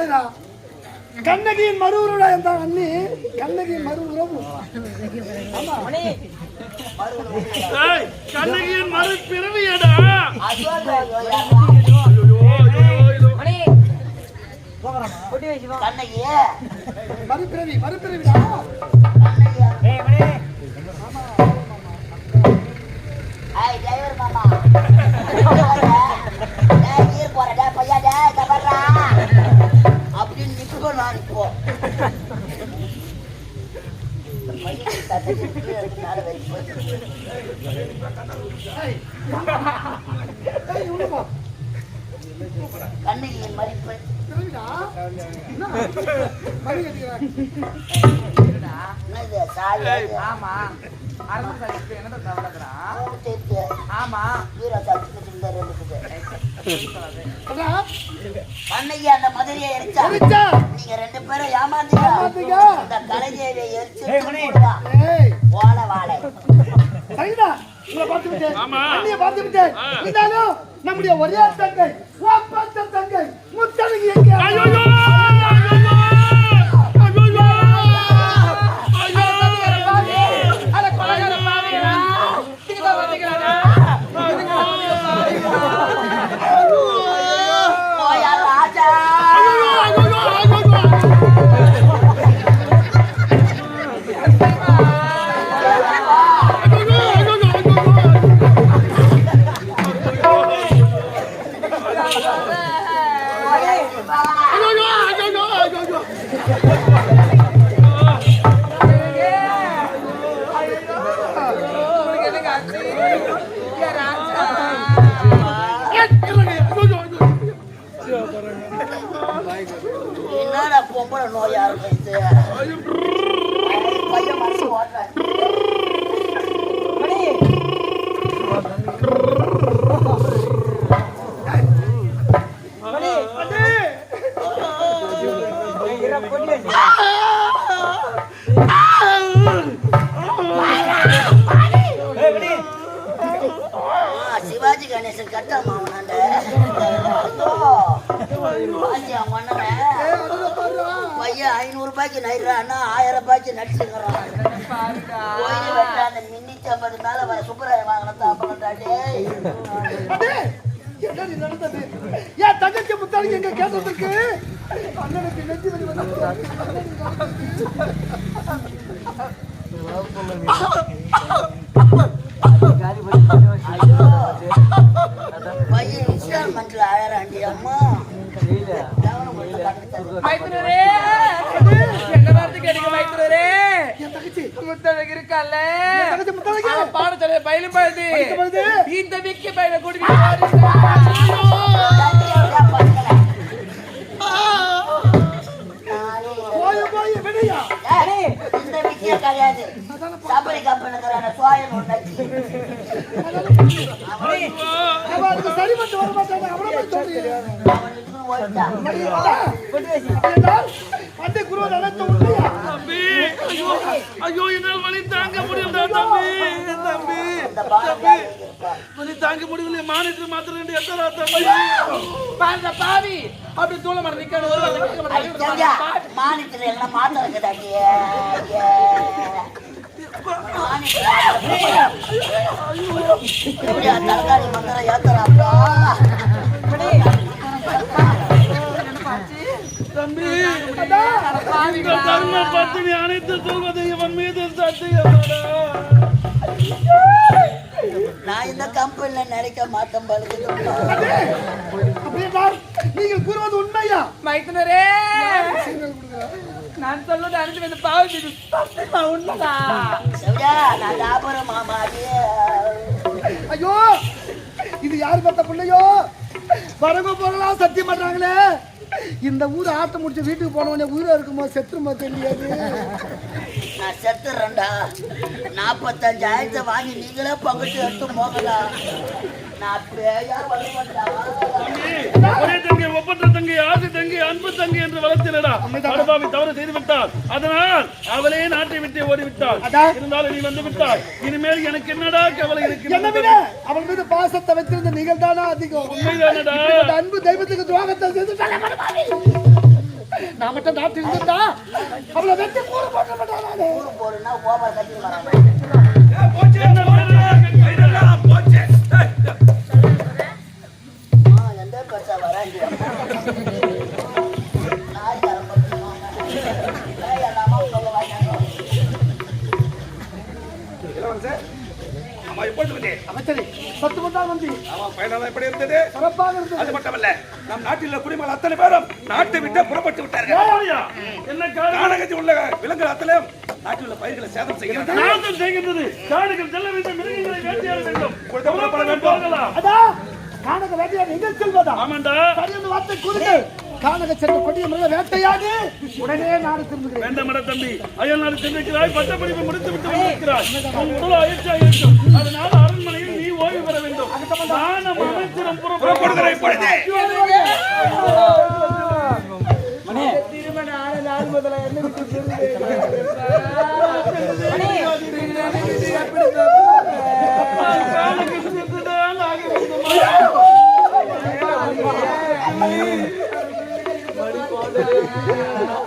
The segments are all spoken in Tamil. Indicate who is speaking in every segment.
Speaker 1: சரிடா கண்ணகியின் மறு உருவா என்ற அண்ணி. கண்ணகியின் மறு உறவு
Speaker 2: மணி
Speaker 3: ஏய், கண்ணகியின் மறு பிறவியடா
Speaker 1: மறுபிறவி மறுபிறவிடா.
Speaker 2: டிரைவர் மாமா
Speaker 4: ஆமா அரசு சாதிப்பு ஆமா
Speaker 2: இருக்குது அந்த மதுரையை எரிச்சா நீங்க ரெண்டு பேரும் ஏமாந்தீங்க இந்த கலைஞரை எரிச்சு போடுவான். வாழை
Speaker 1: சரிடா. உங்களை பார்த்து விட்டேன். பார்த்து விட்டேன். இருந்தாலும் நம்முடைய ஒரே தங்கை தங்கை முத்தழகி எங்கே
Speaker 2: என்னடா பொம்பளை நோயா இருக்கு இது? ரூபாய்க்கு நைறான்னா ஆயிரம் ரூபாய்க்கு நடிச்சுக்கிறான் அந்த மின்னிச்சு ஐம்பது மேல வர சுப்பராய வாங்கினதா அப்பா டேய்
Speaker 1: என்னடி நடந்தது? ஏன் தங்கச்சி முத்தாளி எங்க கேட்டதற்கு அண்ணனுக்கு நெஞ்சு வலி வந்து
Speaker 2: ஐயோ பையன் இன்ஸ்டால்மெண்ட்ல ஆயிரம் அம்மா.
Speaker 4: மைத்துனரே. முத்தழகு இருக்கல்ல? பாடத்துல பயிலும் பழுது இந்த விக்கி பயில கூட்டிட்டு
Speaker 1: போய் போய் விடியா
Speaker 2: ஏய், இந்த விஷயம் கிடையாது. சபரி சோயன்
Speaker 1: சரி பண்ணி வர மாட்டாங்க நடத்த உண்மையா
Speaker 3: தம்பி ஐயோ ஐயோ என்னால் வலி தாங்க முடியல தம்பி தம்பி வலி தாங்க முடியல மானிட்டர் மாத்திரம் எத்தனை தம்பி.
Speaker 4: பாருங்க பாவி. அப்படி தூள நிக்கணும் ஒரு
Speaker 2: மானிட்டர் எல்லாம் ஏத்துறாப்பா
Speaker 3: தம்பி இந்த தர்ம பத்தினி அனைத்து சொல்வதை இவன் மீது சத்தியமாடா.
Speaker 2: நான் இந்த கம்பெனில நினைக்க
Speaker 1: அப்படின்றால் நீங்கள் கூறுவது உண்மையா?
Speaker 4: மைத்துனரே நான் சொல்வது அனுப்பி வந்து பாவி இது சத்தியமா உண்மைதான்
Speaker 2: எப்படியா நான் லாபரம் மாமாடி
Speaker 1: ஐயோ இது யார் பார்த்த பிள்ளையோ? வரவங்க போகலாம் சத்தியம் பண்றாங்களே. இந்த ஊர் ஆட்ட முடிச்சு வீட்டுக்கு போனவனே உயிரா இருக்குமா? செத்துருமா தெரியாது.
Speaker 2: நான் செத்துறேன்டா. நாற்பத்தஞ்சாயிரத்தை வாங்கி நீங்களே பங்குட்டு எடுத்து போகலாம்
Speaker 3: ஒரே தங்கை ஒப்பற்ற தங்கை ஆசை தங்கை அன்பு தங்கை என்று வளர்த்தினடா. அனுபாவி தவறு செய்து விட்டாள் அதனால் அவளே நாட்டை விட்டு ஓடிவிட்டாள்.
Speaker 1: அதான்.
Speaker 3: இருந்தாலும் நீ வந்து விட்டாள் இனிமேல் எனக்கு என்னடா கவலை
Speaker 1: என்ன
Speaker 3: இருக்கு
Speaker 1: விட? அவன் மீது பாசத்தை வைத்திருந்த நீங்கள் தானா அதிகம்?
Speaker 3: உண்மைதானடா.
Speaker 1: இந்த அன்பு தெய்வத்துக்கு துரோகத்தை செய்து நான் மட்டும் நாட்டில் இருந்திருந்தா அவளை வெட்டி கூறு போட்டு விட்டானே
Speaker 2: ஊரு போறேன்னா ஓவர் கட்டி வராங்க
Speaker 5: பயணம் எப்படி இருந்தது? அது மட்டுமல்ல நம் நாட்டில் உள்ள குடிமக்கள் அத்தனை பேரும் நாட்டை விட்டு புறப்பட்டு விட்டார்கள்.
Speaker 3: ஐயா, என்ன காரணம்?
Speaker 5: கானகத்தில் உள்ள விலங்குகள் அத்தனையும் நாட்டில் உள்ள பயிர்களை சேதம் செய்கிறது
Speaker 3: காடுகள் செல்ல வேண்டும் மிருகங்களை வேட்டையாட வேண்டும்.
Speaker 5: வேண்டும்.
Speaker 1: வேட்டையாடு எங்க செல்வதா?
Speaker 3: ஆமாண்டா.
Speaker 1: சரியான வார்த்தை கூறுங்கள் காணக சென்ற கொடிய மிருக வேட்டையாடு. உடனே நாடு திரும்புகிறேன்.
Speaker 3: வேண்டாமட தம்பி. அயல் நாடு சென்றிருக்கிறாய் பட்ட படிப்பு முடித்து விட்டு வந்திருக்கிறாய் உன் உடல் அதனால ஓய்வு பெற வேண்டும். நான் நம் அமைச்சரம் புறப்பட
Speaker 5: புறப்படுகிற இப்பொழுது.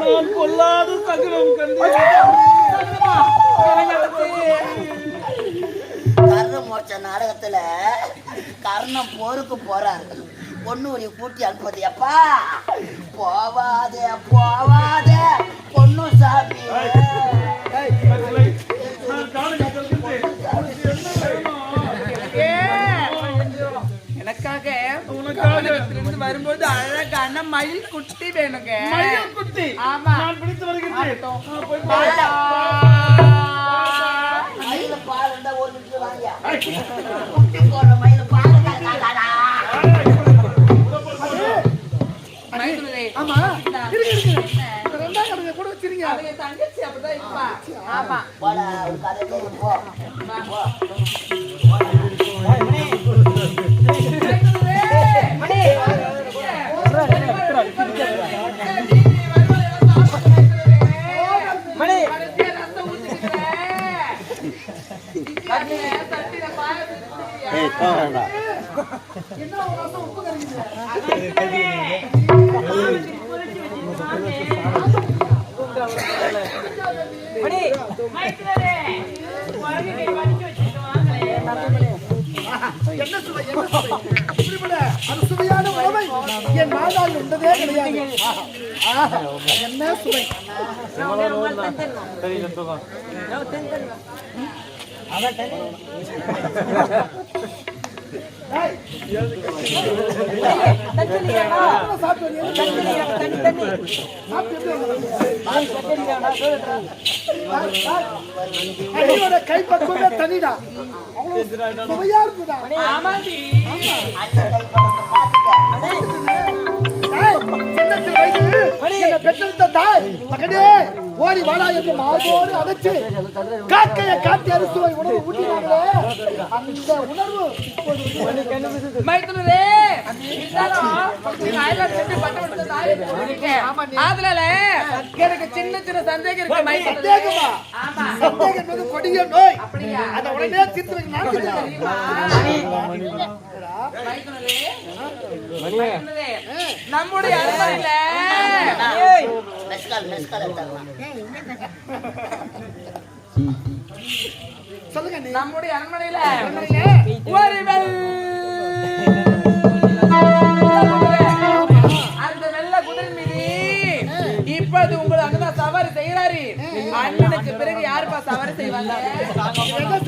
Speaker 3: நான் கொல்லாத சகலம் கண்டு.
Speaker 2: மோட்ச நாடகத்துல கர்ணம் போருக்கு போறாரு. பொண்ணு ஒரு கூட்டி அனுப்புது எப்பா? போவாதே போவாதே. பொண்ணு சாமி.
Speaker 4: எனக்காக
Speaker 3: உனக்காக
Speaker 4: இருந்து வரும்போது அழகான மயில் குட்டி வேணுங்க.
Speaker 3: மயில் குட்டி?
Speaker 4: ஆமா.
Speaker 3: நான் பிடித்து வருகின்றேன்
Speaker 1: ஆமா இருக்கு இருக்கு ரெண்டாம் கூட வச்சிருங்க
Speaker 4: தங்கச்சி அப்படிதான் இருப்பா. ஆமா
Speaker 2: போடா உட்காரு போ கேட்டு போ போ.
Speaker 1: என்ன சுவை என்ன சுவை இப்படிப்பட்ட அறுசுவையான உணவை என் மாதாவில் உண்டதே கிடையாது என்ன சுவை ஏய், தனிடா சுவையா சின்னத்தில் பெற்றெடுத்த தாய் மகனே ஓடி வாடா என்று மாதோடு அடைச்சு காக்கையை காட்டி அறுசுவை உணவு ஊட்டினாங்களே அந்த உணர்வு
Speaker 4: மைத்துனரே. அதனால எனக்கு சின்ன சின்ன சந்தேகம் இருக்கு மைத்துனரே
Speaker 1: சந்தேகமா?
Speaker 4: ஆமா
Speaker 1: சந்தேகம் என்பது கொடிய நோய்? அதை உடனே தீர்த்து வைக்க
Speaker 4: நம்முடைய அரண்மனையில
Speaker 1: சொல்லுங்க
Speaker 4: நம்முடைய அரண்மனையில ஒரு அந்த வெள்ள குதிரை மீது இப்போது உங்களை அங்கதான் சவாரி செய்யறாரு அண்ணனுக்கு பிறகு யாருப்பா சவாரி செய்வாங்க?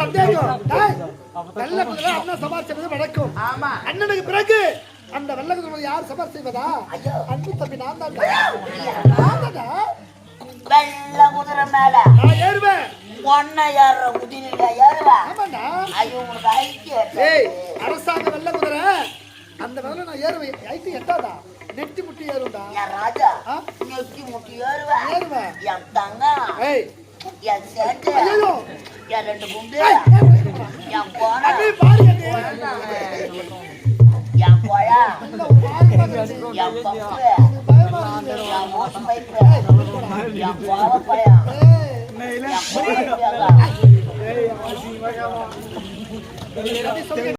Speaker 1: சந்தேகம். வெள்ளை குதிரை அண்ணன் சமாளிச்சது வழக்கம்.
Speaker 4: ஆமா.
Speaker 1: அண்ணனுக்கு பிறகு அந்த வெள்ளை குதிரை யார் சமாளி செய்வதா? அன்பு தம்பி நான் தான்.
Speaker 2: வெள்ள குதிரை மேல.
Speaker 1: நான் ஏறுவேன்.
Speaker 2: ஒன்ன ஏற குதிரையில ஏறுவா.
Speaker 1: ஆமாண்டா.
Speaker 2: ஐயோ உனக்கு
Speaker 1: ஏய் அரசாங்க வெள்ளை குதிரை. அந்த வெள்ள நான் ஏறுவேன். ஐட்டு எட்டாதா? நெட்டி முட்டி ஏறும்டா.
Speaker 2: என் ராஜா? நெத்தி முட்டி ஏறுவா.
Speaker 1: ஏறுவேன்.
Speaker 2: என் தங்கம்.
Speaker 1: ஏய்
Speaker 2: என் சேட்டு
Speaker 1: ஐயோ
Speaker 2: என் ரெண்டு குண்டு என் போனா என் போயா என் பப்பு என் மோச பைப்பு என் போவ பயம் என் போவ
Speaker 1: அண்ணி,